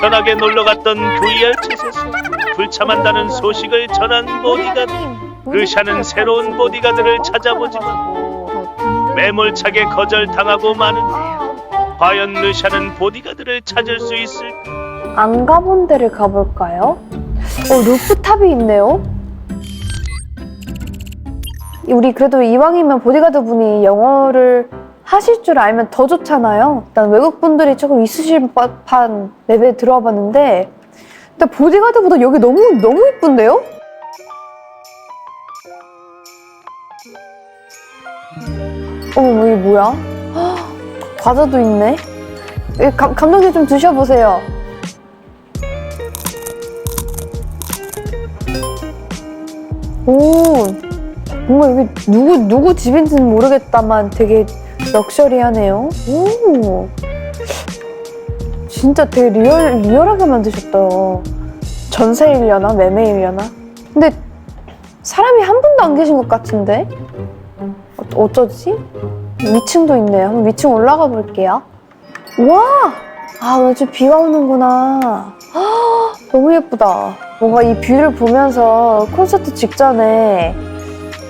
편하게 놀러 갔던 VR챗에서 불참한다는 소식을 전한 보디가드 르샤는 새로운 보디가드를 찾아보지만 매몰차게 거절당하고 마는데요. 과연 르샤는 보디가드를 찾을 수 있을까? 안 가본 데를 가볼까요? 어, 루프탑이 있네요. 우리 그래도 이왕이면 보디가드 분이 영어를 하실 줄 알면 더 좋잖아요. 일단 외국 분들이 조금 있으실 법한 맵에 들어와 봤는데, 일단 보디가드보다 여기 너무 너무 이쁜데요? 어머, 이게 뭐야? 헉, 과자도 있네. 예, 감, 감독님 좀 드셔보세요. 오, 뭔가 여기 누구 누구 집인지는 모르겠다만 되게 럭셔리하네요. 오, 진짜 되게 리얼 리얼하게 만드셨다. 전세일려나 매매일려나? 근데 사람이 한 분도 안 계신 것 같은데 어, 어쩌지? 위층도 있네요. 한번 위층 올라가 볼게요. 와, 아 오늘 좀 비가 오는구나. 아, 너무 예쁘다. 뭔가 이 뷰를 보면서 콘서트 직전에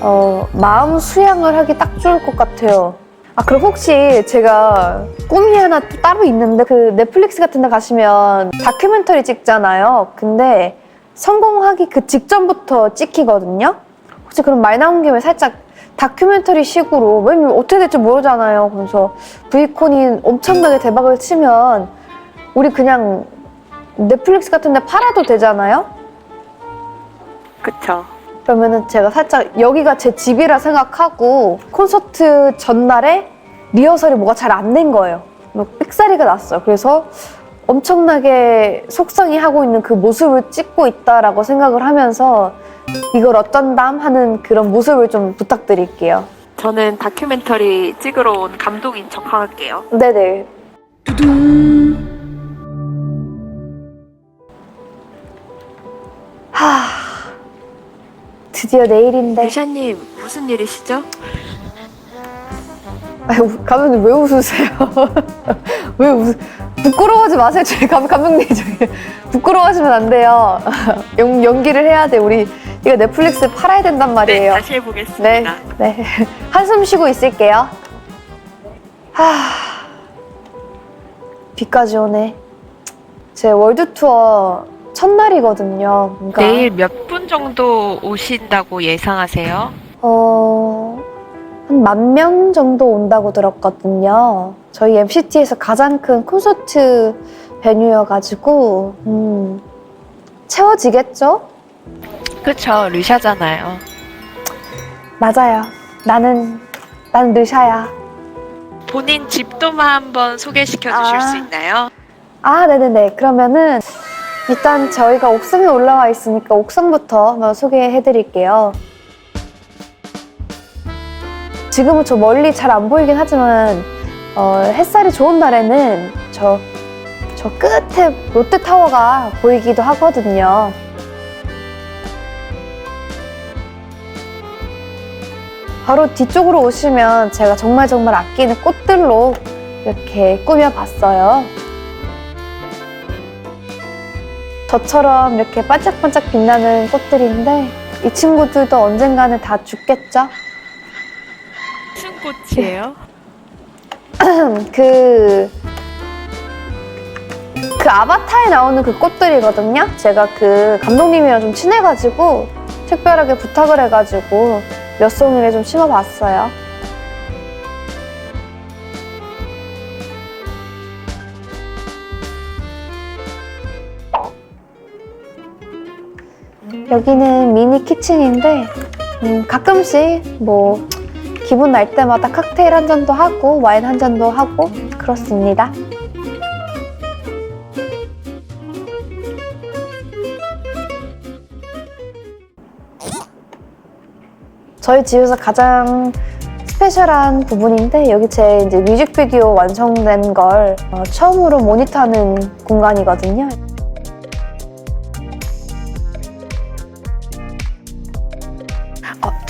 어, 마음 수양을 하기 딱 좋을 것 같아요. 아, 그럼 혹시 제가 꿈이 하나 또 따로 있는데 그 넷플릭스 같은 데 가시면 다큐멘터리 찍잖아요. 근데 성공하기 그 직전부터 찍히거든요. 혹시 그럼 말 나온 김에 살짝 다큐멘터리 식으로 왜냐면 어떻게 될지 모르잖아요. 그래서 브이콘이 엄청나게 대박을 치면 우리 그냥 넷플릭스 같은 데 팔아도 되잖아요. 그쵸. 그러면은 제가 살짝 여기가 제 집이라 생각하고 콘서트 전날에 리허설이 뭐가 잘 안 된 거예요. 막 삑사리가 났어요. 그래서 엄청나게 속상해 하고 있는 그 모습을 찍고 있다라고 생각을 하면서 이걸 어쩐담 하는 그런 모습을 좀 부탁드릴게요. 저는 다큐멘터리 찍으러 온 감독인 척 할게요. 네네. 하. 드디어 내일인데. 리샤님 무슨 일이시죠? 아유, 감독님 왜 웃으세요? 왜 웃? 부끄러워하지 마세요. 저희 감, 감독님 저기 부끄러워하시면 안 돼요. 연, 연기를 해야 돼. 우리 이거 넷플릭스에 팔아야 된단 네, 말이에요. 다시 해보겠습니다. 네, 네. 한숨 쉬고 있을게요. 하. 비까지 오네. 제 월드 투어 첫날이거든요. 뭔가 내일 몇 분 정도 오신다고 예상하세요? 어, 한 만 명 정도 온다고 들었거든요. 저희 MCT에서 가장 큰 콘서트 베뉴여가지고, 음, 채워지겠죠? 그쵸, 르샤잖아요. 맞아요. 나는, 나는 르샤야. 본인 집도만 한번 소개시켜 주실 아. 수 있나요? 아, 네네네. 그러면은, 일단 저희가 옥상에 올라와 있으니까 옥상부터 한번 소개해 드릴게요. 지금은 저 멀리 잘 안 보이긴 하지만, 어, 햇살이 좋은 날에는 저, 저 끝에 롯데타워가 보이기도 하거든요. 바로 뒤쪽으로 오시면 제가 정말 정말 아끼는 꽃들로 이렇게 꾸며봤어요. 저처럼 이렇게 반짝반짝 빛나는 꽃들인데 이 친구들도 언젠가는 다 죽겠죠? 무슨 꽃이에요? 그, 그 아바타에 나오는 그 꽃들이거든요. 제가 그 감독님이랑 좀 친해가지고 특별하게 부탁을 해가지고 몇 송이를 좀 심어봤어요. 여기는 미니 키친인데 음, 가끔씩 뭐 기분 날 때마다 칵테일 한 잔도 하고 와인 한 잔도 하고 그렇습니다. 저희 집에서 가장 스페셜한 부분인데 여기 제 이제 뮤직비디오 완성된 걸 어, 처음으로 모니터하는 공간이거든요.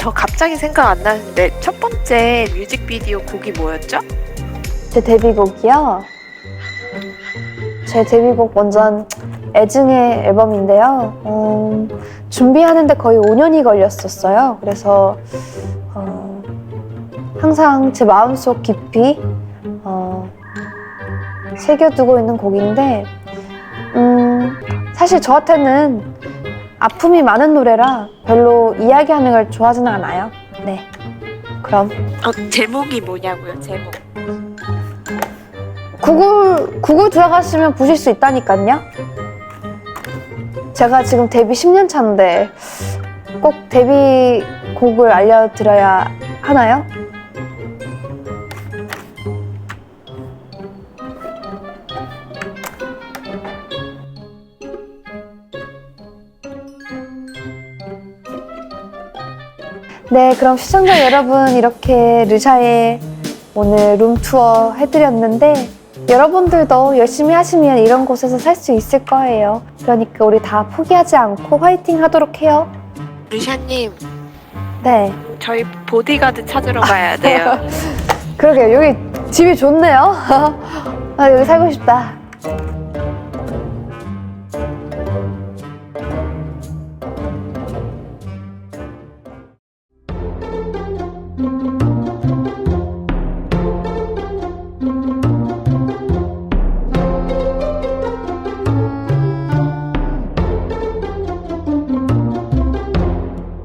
저 갑자기 생각 안 나는데 첫 번째 뮤직비디오 곡이 뭐였죠? 제 데뷔곡이요. 제 데뷔곡 완전 애증의 앨범인데요. 어, 준비하는데 거의 5년이 걸렸었어요. 그래서 어, 항상 제 마음속 깊이 어, 새겨두고 있는 곡인데 음, 사실 저한테는 아픔이 많은 노래라 별로 이야기하는 걸 좋아하지는 않아요. 네. 그럼 어, 제목이 뭐냐고요, 제목. 구글 구글 들어가시면 보실 수 있다니까요. 제가 지금 데뷔 10년 차인데 꼭 데뷔 곡을 알려드려야 하나요? 네, 그럼 시청자 여러분 이렇게 르샤의 오늘 룸투어 해드렸는데 여러분들도 열심히 하시면 이런 곳에서 살 수 있을 거예요. 그러니까 우리 다 포기하지 않고 화이팅 하도록 해요. 루샤님, 네. 저희 보디가드 찾으러 가야 돼요. 그러게요. 여기 집이 좋네요. 아, 여기 살고 싶다.